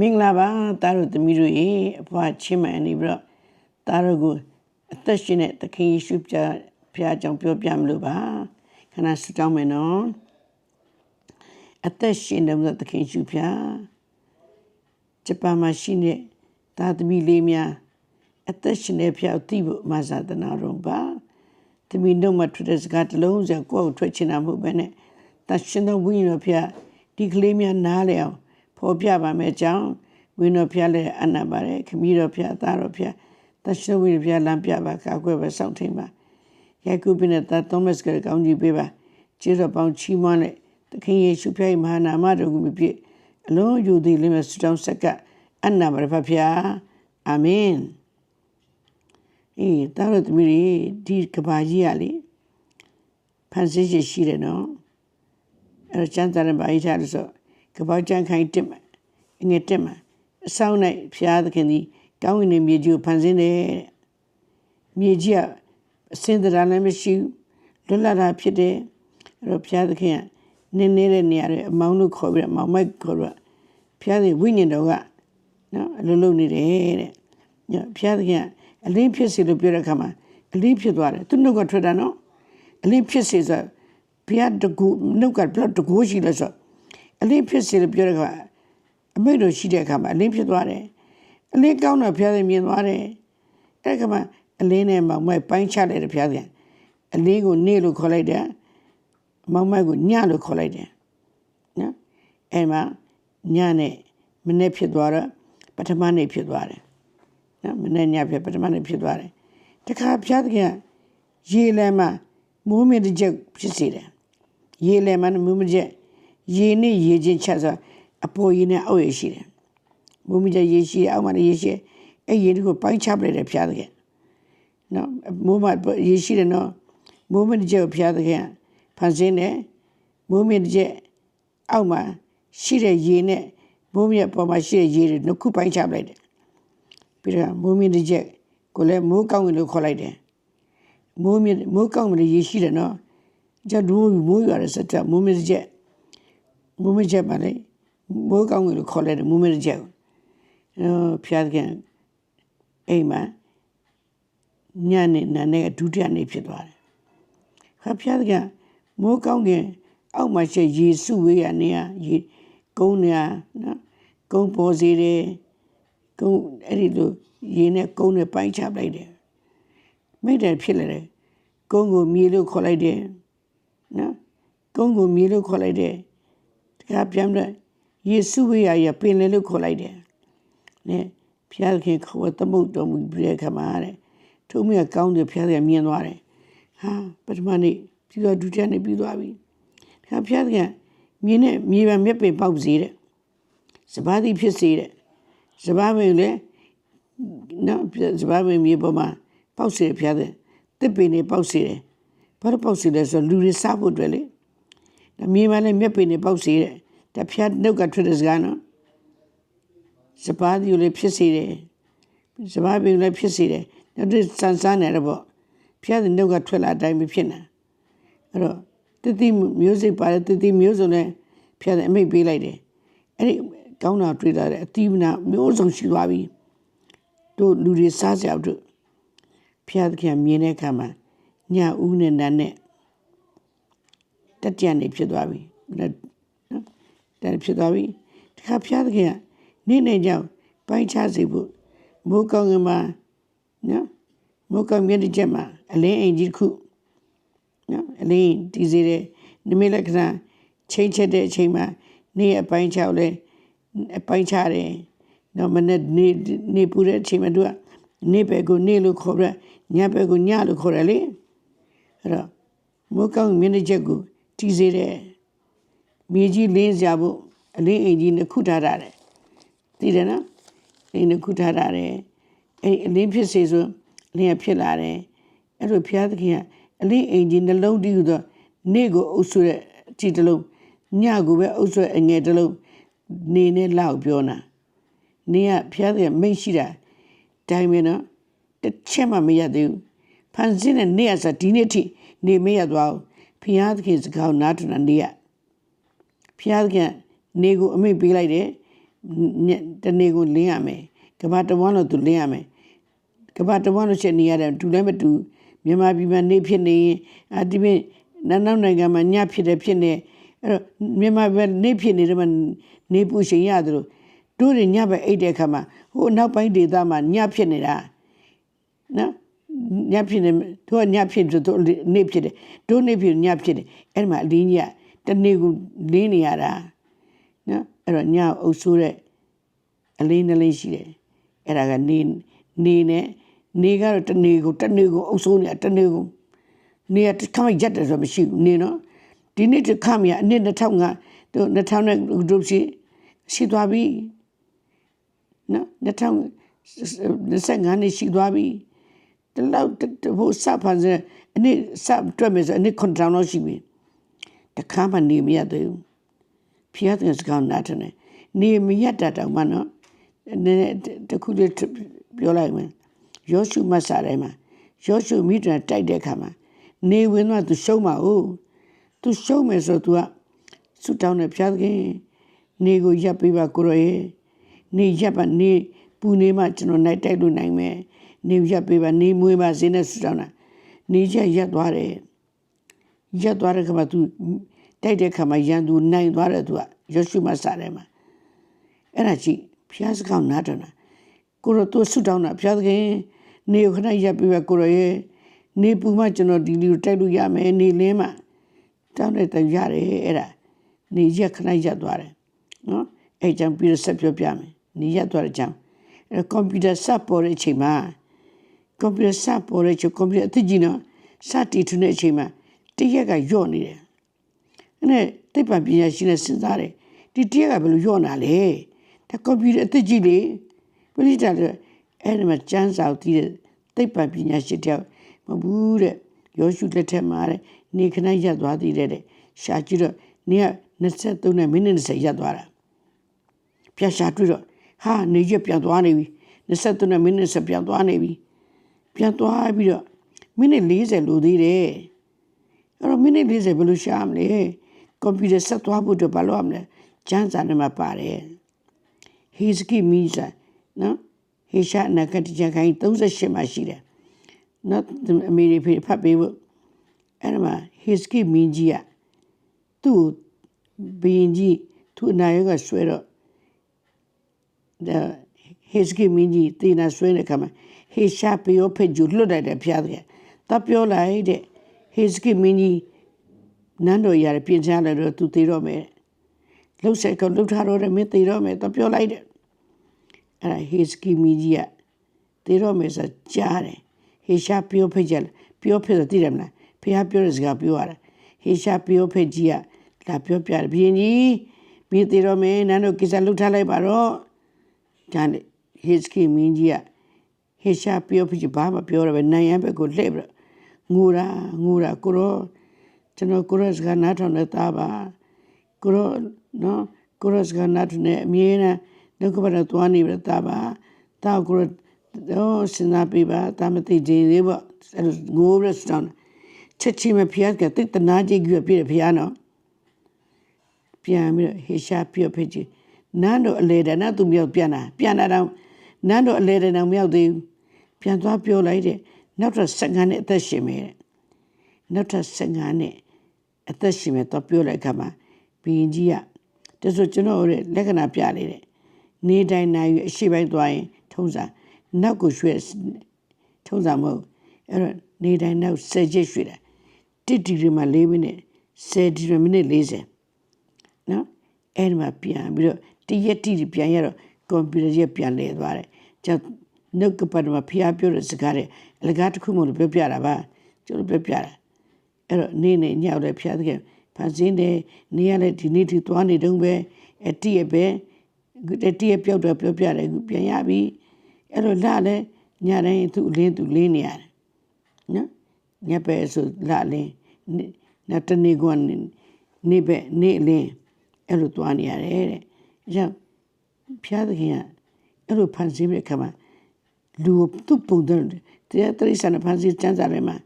မင်္ဂလာပါသားတို့သမီးတို့ရေအဖွားချင်းမှန်နေပြီးတော့သားတို့ကိုအသက်ရှင်တဲ့သခင်ယေရှုပြဖျားကြောင့်ပြောပြမလို့ပါခဏစတောင်းမယ်နော်အသက်ရှင်တဲ့သခင်ယေရှုဖျားဂျပန်မှာရှိတဲ့သားသမီးလေးများအသက်ရှင်တဲ့ဖျားကိုသိဖို့မဆာတနာတော်ပါသမီးတို့မှထွက်တဲ့စကားတစ်လုံးစကိုယ့်ကိုထွက်ချင်တာမဟုတ်ဘဲနဲ့တရှင်သောဝိညာဉ်တော်ဖျားဒီကလေးများနားလေအောင် ဖော်ပြပါမယ်ကြောင်းဝိညာဉ်ဖျားလည်းအနပ်ပါတယ်ခမည်းတော်ဖျားသားတော်ဖျားတရှင်ဝိညာဉ်ဖျားလမ်းပြပါကာကွယ်ပါစောင့်ထိန်ပါယေကုပိနဲ့သားသောမတ်ကကောင်းကြီးပေးပါကျေးဇူးပေါင်းချီးမွမ်းတဲ့သခင်ယေရှုဖျား၏မဟာနာမတော်ကိုမြပြည့်အလုံးယူသည်လေးမဲ့ဆုတောင်းဆက်ကအနပ်ပါဖျားအာမင်အေးတာတော်သမီးဒီကဘာကြီးရလေဖန်ဆင်းရှိတယ်နော်အဲ့တော့ကျမ်းစာနဲ့ဘာရေးထားလဲဆို ကပောက်ကျန်းခိုင်တက်မှာငွေတက်မှာအဆောင်၌ဖျားသခင်သည်ကောင်းကင်နဲ့မြေကြီးကိုဖန်ဆင်းတယ်တဲ့မြေကြီးကအစင်တရာလည်းမရှိဘူးလွတ်လပ်တာဖြစ်တယ်အဲ့တော့ဖျားသခင်ကနင်းနေတဲ့နေရာတွေအမောင်းလို့ခေါ်ပြီးတော့မောင်မိုက်ခေါ်ပြီးတော့ဖျားသည်ဝိညာဉ်တော်ကနော်အလုံးလုံးနေတယ်တဲ့ညဖျားသခင်ကအလင်းဖြစ်စီလို့ပြောတဲ့အခါမှာအလင်းဖြစ်သွားတယ်သူနှုတ်ကထွက်တာနော်အလင်းဖြစ်စီဆိုဘုရားတကူနှုတ်ကဘလောက်တကူရှိလဲဆို အလင်းဖြစ်စီလို့ပြောတဲ့အခါအမိတ်တော်ရှိတဲ့အခါမှာအလင်းဖြစ်သွားတယ်အလင်းကောင်းတော့ဘုရားသခင်မြင်သွားတယ်အဲ့ဒီကမှာအလင်းနဲ့မောင်မိုက်ပိုင်းချလိုက်တယ်ဘုရားသခင်အလင်းကိုနေလို့ခေါ်လိုက်တယ်မောင်မိုက်ကိုညလို့ခေါ်လိုက်တယ်နော်အဲ့မှာညနဲ့မနေ့ဖြစ်သွားတော့ပထမနေ့ဖြစ်သွားတယ်နော်မနေ့ညဖြစ်ပထမနေ့ဖြစ်သွားတယ်တခါဘုရားသခင်ရေလမ်းမှာမိုးမြင့်တစ်ချက်ဖြစ်စေတယ်ရေလမ်းမှာမိုးမြင့်ချက် ရေနဲ့ရေချင်းချက်ဆိုအပေါ်ရေနဲ့အောက်ရေရှိတယ်မိုးမြင့်ချက်ရေရှိတယ်အောက်မှာရေရှိတယ်အဲ့ရေတွေကိုပိုင်းချပလိုက်တယ်ဘုရားသခင်နော်မိုးမရေရှိတယ်နော်မိုးမြင့်ချက်ကိုဘုရားသခင်ဖန်ဆင်းတယ်မိုးမြင့်ချက်အောက်မှာရှိတဲ့ရေနဲ့မိုးမြင့်ပေါ်မှာရှိတဲ့ရေတွေနှစ်ခုပိုင်းချပလိုက်တယ်ပြီးတော့မိုးမြင့်တစ်ချက်ကိုလည်းမိုးကောင်းကင်လို့ခေါ်လိုက်တယ်မိုးမြင့်မိုးကောင်းကင်ရေရှိတယ်နော်ကြဒူးမိုးရွာတဲ့စက်မိုးမြင့်တစ်ချက် မိုးမြင့်ချက်ပါလေမိုးကောင်းကင်လို့ခေါ်လိုက်တယ်မိုးမြင့်တစ်ချက်အဲဖျားကန်အိမ်မှာညနေနာနေဒုတိယနေ့ဖြစ်သွားတယ်ခါဖျားကန်မိုးကောင်းကင်အောက်မှာရှိရေစုဝေးရနေရရေကုန်းနေရနော်ကုန်းပေါ်စီတယ်ကုန်းအဲ့ဒီလိုရေနဲ့ကုန်းနဲ့ပိုင်းချပလိုက်တယ်မိတယ်ဖြစ်လာတယ်ကုန်းကိုမြေလို့ခေါ်လိုက်တယ်နော်ကုန်းကိုမြေလို့ခေါ်လိုက်တယ် တခါပြန်တော့ယေစုဝေးရရပင်လေလို့ခေါ်လိုက်တယ်နဲ့ဖျားခင်ခေါ်သမုတ်တော်မူပြီးတဲ့ခါမှာတဲ့ထုံးမြကောင်းတယ်ဖျားခင်မြင်သွားတယ်ဟာပထမနေ့ပြီးတော့ဒုတိယနေ့ပြီးသွားပြီတခါဖျားခင်မြင်နဲ့မြေပံမြက်ပင်ပေါက်စေတဲ့စပါးတိဖြစ်စေတဲ့စပါးပင်လည်းနော်စပါးပင်မြေပေါ်မှာပေါက်စေဖျားတဲ့တစ်ပင်တွေပေါက်စေတယ်ဘာလို့ပေါက်စေလဲဆိုတော့လူတွေစားဖို့အတွက်လေဒါမြေမှာလည်းမြက်ပင်တွေပေါက်စေတဲ့ ဒါဖျားနှုတ်ကထွက်တဲ့စကားနော်စပါးဒီလည်းဖြစ်စေတယ်စပါးပင်လည်းဖြစ်စေတယ်နောက်တစ်စမ်းစမ်းနေတယ်ပေါ့ဖျားတဲ့နှုတ်ကထွက်လာအတိုင်းပဲဖြစ်နေအဲ့တော့တတိမျိုးစိတ်ပါတယ်တတိမျိုးစုံနဲ့ဖျားတဲ့အမိတ်ပေးလိုက်တယ်အဲ့ဒီကောင်းတာတွေ့တာတဲ့အသီးမနာမျိုးစုံရှိသွားပြီတို့လူတွေစားကြအောင်တို့ဖျားသခင်မြင်တဲ့အခါမှာညဦးနဲ့နာနဲ့တတိယနေဖြစ်သွားပြီ နော်တဖြစ်သွားပြီတခါဖျားသခင်ကနေ့နေ့ကြောင့်ပိုင်းခြားစေဖို့မိုးကောင်းကင်မှာနော်မိုးကောင်းမြတ်တဲ့ချက်မှာအလင်းအိမ်ကြီးတစ်ခုနော်အလင်းတည်စေတဲ့နိမိတ်လက္ခဏာချိန်ချက်တဲ့အချိန်မှာနေ့အပိုင်းခြားလဲအပိုင်းခြားတယ်နော်မနေ့နေနေပူတဲ့အချိန်မှာသူကနေဘက်ကိုနေလို့ခေါ်ရညဘက်ကိုညလို့ခေါ်တယ်လေအဲ့တော့မိုးကောင်းမြင့်တဲ့ချက်ကိုတည်စေတဲ့ မြေကြီးလင်းစရာဖို့အလင်းအိမ်ကြီးနှစ်ခုထားတာတယ်သိတယ်နော်အိမ်နှစ်ခုထားတာတယ်အဲ့အလင်းဖြစ်စေဆိုအလင်းဖြစ်လာတယ်အဲ့လိုဘုရားသခင်ကအလင်းအိမ်ကြီးနှလုံးတည်ဟူသောနေ့ကိုအုပ်ဆွဲအကြည့်တစ်လုံးညကိုပဲအုပ်ဆွဲအငယ်တစ်လုံးနေနဲ့လောက်ပြောနာနေကဘုရားသခင်မိတ်ရှိတာတိုင်းပဲနော်တစ်ချက်မှမရသေးဘူးဖန်ဆင်းတဲ့နေ့ရဆိုဒီနေ့ထိနေမရသွားဘူးဘုရားသခင်စကားနားထနာနေရ ဘုရားသခင်နေကိုအမိတ်ပေးလိုက်တယ်ညတနေ့ကိုလင်းရမယ်ကဘာတဝမ်းလို့သူလင်းရမယ်ကဘာတဝမ်းလို့ချက်နေရတယ်တူလည်းမတူမြန်မာပြည်မှာနေဖြစ်နေရင်အဒီပင်နောက်နိုင်ငံမှာညဖြစ်တယ်ဖြစ်နေအဲ့တော့မြန်မာပြည်နေဖြစ်နေတယ်မှာနေပူရှင်ရတယ်လို့တို့တွေညပဲအိတ်တဲ့ခါမှာဟိုနောက်ပိုင်းဒေသမှာညဖြစ်နေတာနော်ညဖြစ်နေတို့ကညဖြစ်ဆိုတို့နေဖြစ်တယ်တို့နေဖြစ်ညဖြစ်တယ်အဲ့ဒီမှာအလင်းကြီးက တနေ့ကိုလင်းနေရတာနော်အဲ့တော့ညအုပ်ဆိုးတဲ့အလေးနှလေးရှိတယ်အဲ့ဒါကနေနေနဲ့နေကတော့တနေ့ကိုတနေ့ကိုအုပ်ဆိုးနေတနေ့ကိုနေရတစ်ခါမှရက်တယ်ဆိုမရှိဘူးနေနော်ဒီနေ့တစ်ခါမှအနည်း2005တို့2000နဲ့ဒုရှိရှိသွားပြီနော်2025နှစ်ရှိသွားပြီတလောက်ဟိုစဖန်စအနည်းစတွက်မယ်ဆိုအနည်းခွန်တောင်လောက်ရှိပြီ တခါမှနေမရသေးဘူးဖျားတဲ့စကားနားတယ်နေမရတတ်တော့မှနော်နည်းတခုလေးပြောလိုက်မယ်ယောရှုမတ်စာထဲမှာယောရှုမိတ္တတိုက်တဲ့အခါမှာနေဝင်တော့သူရှုံးပါဦးသူရှုံးမယ်ဆိုသူကဆူတောင်းတဲ့ဖျားခင်နေကိုရပ်ပေးပါကိုရောရဲ့နေရပ်ပါနေပူနေမှကျွန်တော်နိုင်တိုက်လို့နိုင်မယ်နေရပ်ပေးပါနေမွေးပါစင်းနဲ့ဆူတောင်းတာနေချက်ရက်သွားတယ် ရက်သွားတဲ့ခါမှာသူတိုက်တဲ့ခါမှာရန်သူနိုင်သွားတယ်သူကယောရှုမတ်စာထဲမှာအဲ့ဒါကြည့်ဖျားစကောင်းနားတော်နာကိုရောသူဆူတောင်းတာဖျားခင်နေခဏရပ်ပေးပါကိုရောရဲ့နေပူမှကျွန်တော်ဒီလူတိုက်လို့ရမယ်နေလင်းမှတောင်းတဲ့တရတယ်အဲ့ဒါနေရက်ခဏရက်သွားတယ်နော်အဲ့ကြောင့်ပြီးတော့ဆက်ပြောပြမယ်နေရက်သွားတဲ့ကြောင့်အဲ့ကွန်ပျူတာစပေါ်တဲ့အချိန်မှာကွန်ပျူတာစပေါ်တဲ့အချိန်ကွန်ပျူတာအသိကြီးနော်စတီထွန်းတဲ့အချိန်မှာ တရက်ကညော့နေတယ်အဲ့နဲ့သိပ္ပံပညာရှင်နဲ့စဉ်းစားတယ်ဒီတရက်ကဘယ်လိုညော့နာလဲဒါကွန်ပျူတာအသိကြီးလေပြိတ္တာလေအဲ့ဒီမှာကျန်းစာတည်တဲ့သိပ္ပံပညာရှင်တယောက်မဘူးတဲ့ယောရှုလက်ထက်မှာတဲ့နေခဏရက်သွားသေးတယ်တဲ့ရှာကြည့်တော့နေက23နဲ့မိနစ်20ရက်သွားတာပြရှာတွေ့တော့ဟာနေရက်ပြန်သွားနေပြီ23နဲ့မိနစ်20ပြန်သွားနေပြီပြန်သွားပြီးတော့မိနစ်40လိုသေးတယ် အဲ့တော့မိနစ်40ဘယ်လိုရှာမလဲကွန်ပျူတာဆက်သွားဖို့တော့ဘာလို့ရမလဲကျန်းစာထဲမှာပါတယ် Hizki Misa နော်ဟေရှာနကတကြခိုင်38မှာရှိတယ်နော်အမေရိဖေဖတ်ပေးဖို့အဲ့ဒါမှာ Hizki မင်းကြီးကသူ့ဘင်းကြီးသူ့အနာရောကဆွဲတော့ဒါ Hizki မင်းကြီးတင်နာဆွဲတဲ့ခါမှာဟေရှာပြောဖက်ဂျူလွတ်လိုက်တယ်ဖျားတယ်တော့ပြောလိုက်တဲ့ Hizki မင်းကြီးနန်းတော်ရတယ်ပြင်ချလာတော့သူသေးတော့မယ်လှုပ်ဆက်ကလှုပ်ထားတော့မင်းသေးတော့မယ်တော့ပြောလိုက်တဲ့အဲ့ဒါ Hizki မင်းကြီးကသေးတော့မယ်ဆိုကြားတယ်ဟေရှာပြောဖိတ်ကြပြောဖိတ်ဆိုသိတယ်မလားဖះပြောတဲ့စကားပြောရတာဟေရှာပြောဖိတ်ကြီးကလာပြောပြတယ်ဘင်းကြီးမိသေးတော့မင်းနန်းတို့ကိစ္စလှုပ်ထားလိုက်ပါတော့ဒါနဲ့ဟေစကီမင်းကြီးကဟေရှာပြောဖိတ်ဘာမှပြောရပဲနိုင်ရန်ဘက်ကိုလှည့်ပြီး ငိုတာငိုတာကိုရောကျွန်တော်ကိုရောစကားနားထောင်နေတာပါကိုရောနော်ကိုရောစကားနားထောင်နေအမြဲတမ်းဒုက္ခပါတော့သွားနေပြတာပါတောက်ကိုရောတော့စဉ်းစားပြပါတာမသိသေးသေးပေါ့အဲ့လိုငိုရစတောင်းချက်ချင်းမဖျားကတိတ်တနာကြီးကြီးပြည့်ဖျားနော်ပြန်ပြီးတော့ဟေရှာပြဖြစ်ကြီးနန်းတော်အလေတန်းသူမြောက်ပြန်လာပြန်လာတော့နန်းတော်အလေတန်းမြောက်သေးပြန်သွားပြောလိုက်တဲ့ နောက်ထပ်15နှစ်အသက်ရှင်မယ်နောက်ထပ်15နှစ်အသက်ရှင်မယ်တော့ပြောလိုက်ခါမှာဘီရင်ကြီးကတဆိုကျွန်တော်ရဲ့လက္ခဏာပြလေတဲ့နေတိုင်းနိုင်အရှိပိုင်းသွားရင်ထုံးစားနောက်ကိုရွှေ့ထုံးစံမဟုတ်အဲ့တော့နေတိုင်းနောက်10ချက်ရွှေ့တာတစ်ဒီရီမှာ4မိနစ်10ဒီရီမိနစ်40နော်အဲ့ဒီမှာပြန်ပြီးတော့တရက်တိပြန်ရတော့ကွန်ပျူတာရက်ပြန်လဲသွားတယ်ကျွန် နှုတ်ကပတ်မှာဖျားပြောတဲ့စကားတွေအလကားတစ်ခုမှလို့ပြောပြတာပါကျွန်တော်ပြောပြတာအဲ့တော့နေနေညောက်တယ်ဖျားတဲ့ဖန်စင်းတယ်နေရလဲဒီနေ့ထိသွားနေတုန်းပဲအတိရပဲတတိယပြောက်တော့ပြောပြတယ်ပြန်ရပြီအဲ့လိုလာလဲညတိုင်းသူ့အလင်းသူလင်းနေရတယ်နော်ညပဲဆိုလာလင်းနတနေကနေပဲနေလင်းအဲ့လိုသွားနေရတယ်တဲ့အဲကြောင့်ဖျားသခင်ကအဲ့လိုဖန်ဆင်းတဲ့အခါမှာ လူသူ့ပုံတဲ့တရားတရိษံဖန်ဆင်းစံစားတယ်မှာ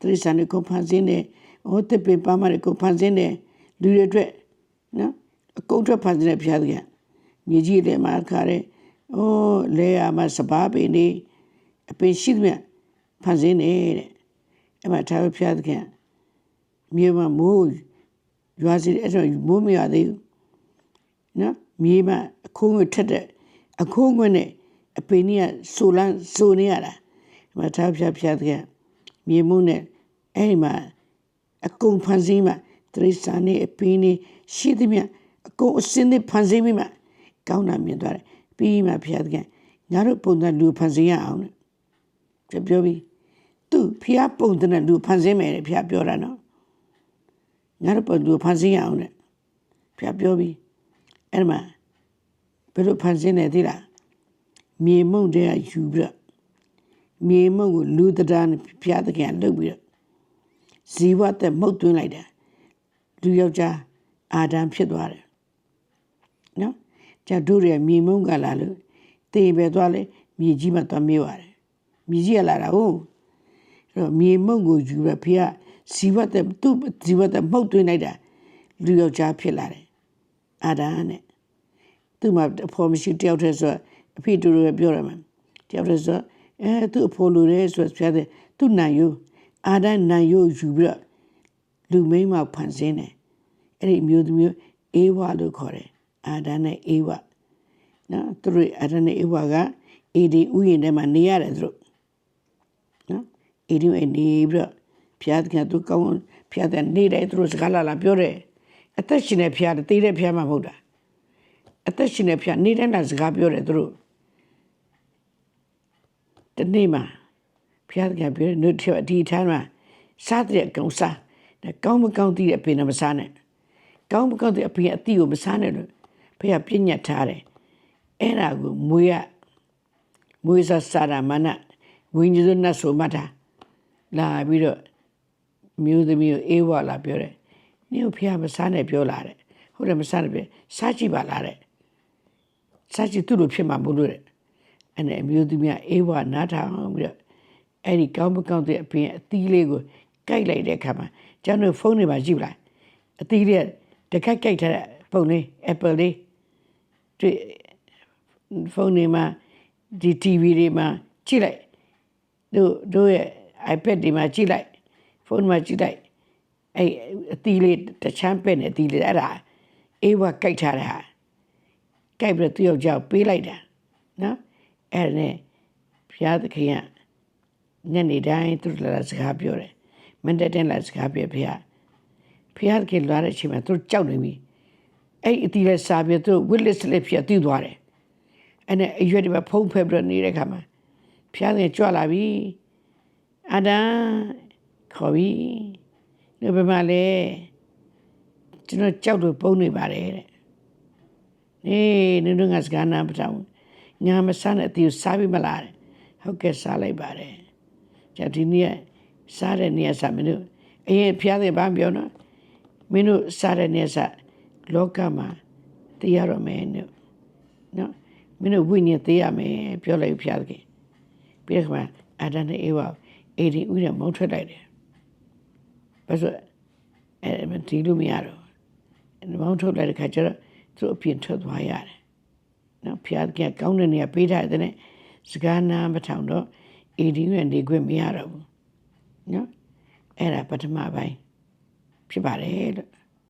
တရိษံကိုဖန်ဆင်းတယ်ဟောတပေပါမရကိုဖန်ဆင်းတယ်လူတွေအတွက်နော်အကုတ်အတွက်ဖန်ဆင်းတဲ့ဖျားသခင်မြေကြီးတွေမှာခါတဲ့အိုးလဲရမှာစပါးပင်နေအပင်ရှိသမျှဖန်ဆင်းနေတဲ့အဲ့မှာထားဖျားသခင်မြေမှာမိုးရွာစီအဲ့တော့မိုးမရသေးဘူးနော်မြေမှာအခိုးငွေထက်တဲ့အခိုးငွေနဲ့ အပင်ကြီးကဆိုလန်းဆိုနေရတာအဲ့မှာထားဖျားဖျားသခင်မြေမုန်းနဲ့အဲ့ဒီမှာအကုန်ဖန်ဆင်းမှာတရိษံနေအပင်နေရှိသမျှအကုန်အစင်းနဲ့ဖန်ဆင်းပြီးမှကောင်းတာမြင်သွားတယ်ပြီးမှဖျားသခင်ငါတို့ပုံစံလူဖန်ဆင်းရအောင်တဲ့ပြပြောပြီးသူဖျားပုံစံနဲ့လူဖန်ဆင်းမယ်တဲ့ဖျားပြောတာနော်ငါတို့ပုံလူဖန်ဆင်းရအောင်တဲ့ဖျားပြောပြီးအဲ့မှာဘယ်လိုဖန်ဆင်းလဲသိလား မြေမုံတဲ့ယူပြီးတော့မြေမုံကိုလူတရားနဲ့ဖျားသခင်လှုပ်ပြီးတော့ဇီဝသက်မှုတ်သွင်းလိုက်တာလူယောက်ျားအာဒံဖြစ်သွားတယ်နော်ကြတို့ရမြေမုံကလာလို့တေပဲသွားလေမြေကြီးမှသွားမေးပါတယ်မြေကြီးကလာတာဟုတ်အဲ့တော့မြေမုံကိုယူရဖေကဇီဝသက်သူ့ဇီဝသက်မှုတ်သွင်းလိုက်တာလူယောက်ျားဖြစ်လာတယ်အာဒံနဲ့သူ့မှာအဖော်မရှိတယောက်တည်းဆို အဖေတူတူပဲပြောရမှာတယောက်တည်းဆိုအဲသူ့အဖော်လိုတယ်ဆိုဆိုတဲ့သူ့နိုင်ယူအာဒံနိုင်ယူယူပြီးတော့လူမိန်းမဖန်ဆင်းတယ်အဲ့ဒီအမျိုးသမီးအေဝါလို့ခေါ်တယ်အာဒံနဲ့အေဝါနော်သူတို့အာဒံနဲ့အေဝါကအေဒီဥယျာဉ်ထဲမှာနေရတယ်သူတို့နော်အေဒီကနေပြီးတော့ဖျားတဲ့သူကောင်းဖျားတဲ့နေတယ်သူတို့စကားလာလာပြောတယ်အသက်ရှင်တဲ့ဖျားတယ်တေးတဲ့ဖျားမှမဟုတ်တာအသက်ရှင်တဲ့ဖျားနေတဲ့လာစကားပြောတယ်သူတို့ တနေ့မှာဖျားတဲ့ပြောတယ်နှုတ်ထဒီထမ်းမှာစားတဲ့ကောင်စားကောင်းမကောင်းသိတဲ့အပင်မစားနဲ့ကောင်းမကောင်းတဲ့အပင်အတိကိုမစားနဲ့လို့ဖះပြညတ်ထားတယ်အဲ့ဒါကိုမွေရမွေစစာရမနဝိညာဉ်နတ်ဆိုမှတ်တာလာပြီးတော့မျိုးသမီးကိုအေးဝလာပြောတယ်နင်ကိုဖះမစားနဲ့ပြောလာတယ်ဟုတ်တယ်မစားနဲ့ပြောစားကြည့်ပါလားတဲ့စားကြည့်သူ့လိုဖြစ်မှာမလို့တဲ့ အဲ့နဲ့အမျိုးသမီးကအေးဝနားထောင်ပြီးတော့အဲ့ဒီကောင်းမကောင်းတဲ့အပင်အသီးလေးကိုကြိုက်လိုက်တဲ့အခါမှာကျွန်တော်ဖုန်းတွေမှာကြည့်ပလားအသီးလေးတခက်ကြိုက်ထားတဲ့ပုံလေး Apple လေးတွေ့ဖုန်းတွေမှာဒီ TV တွေမှာကြည့်လိုက်တို့တို့ရဲ့ iPad တွေမှာကြည့်လိုက်ဖုန်းမှာကြည့်လိုက်အဲ့အသီးလေးတချမ်းပဲ့နေအသီးလေးအဲ့ဒါအေးဝကြိုက်ထားတဲ့ဟာကြိုက်ပြီးတော့သူ့ယောက်ျားပေးလိုက်တာနော် အဲ့ဒါနဲ့ဘုရားသခင်ကညနေတိုင်းသူတို့လာစကားပြောတယ်မန်တက်တဲ့လာစကားပြောဖေ။ဖေကလာတဲ့အချိန်မှာသူတို့ကြောက်နေပြီ။အဲ့အတီလက်စားပြီးသူတို့ဝစ်လစ်လေးဖြစ်တည်သွားတယ်။အဲ့နဲ့အရွက်တွေပဲဖုံးဖက်ပြီးနေတဲ့ခါမှာဖျားတယ်ကြွလာပြီ။အဒံခေါ်ပြီ။ဒီဘက်မှာလေကျွန်တော်ကြောက်လို့ပုံနေပါတယ်တဲ့။နေနင်တို့ငါစကားနာမတောင်း ငါမဆန်းတဲ့အတီကိုစားပြီးမလားတဲ့။ဟုတ်ကဲ့စားလိုက်ပါတယ်။じゃဒီနေ့စားတဲ့နေရာစားမင်းတို့အရင်ဖျားတဲ့ဘာပြောနော်မင်းတို့စားတဲ့နေရာစားလောကမှာတရားရမယ်နော်နော်မင်းတို့ဝိညာဉ်တရားမယ်ပြောလိုက်ဖျားတဲ့ပြီးတော့အာဒန်နဲ့အေဝါအေဒီဦးရမောင်းထွက်လိုက်တယ်ဘာလို့အဲဒီလိုမရတော့မောင်းထွက်လိုက်တဲ့ခါကျတော့သူ့အပြင်ထွက်သွားရတယ် နော်ဖျားကကောင်းတဲ့နေရာပေးထားတဲ့စကားနာမထောင်တော့အေဒီဦးရနေခွင့်မရတော့ဘူးနော်အဲ့ဒါပထမပိုင်းဖြစ်ပါတယ်လို့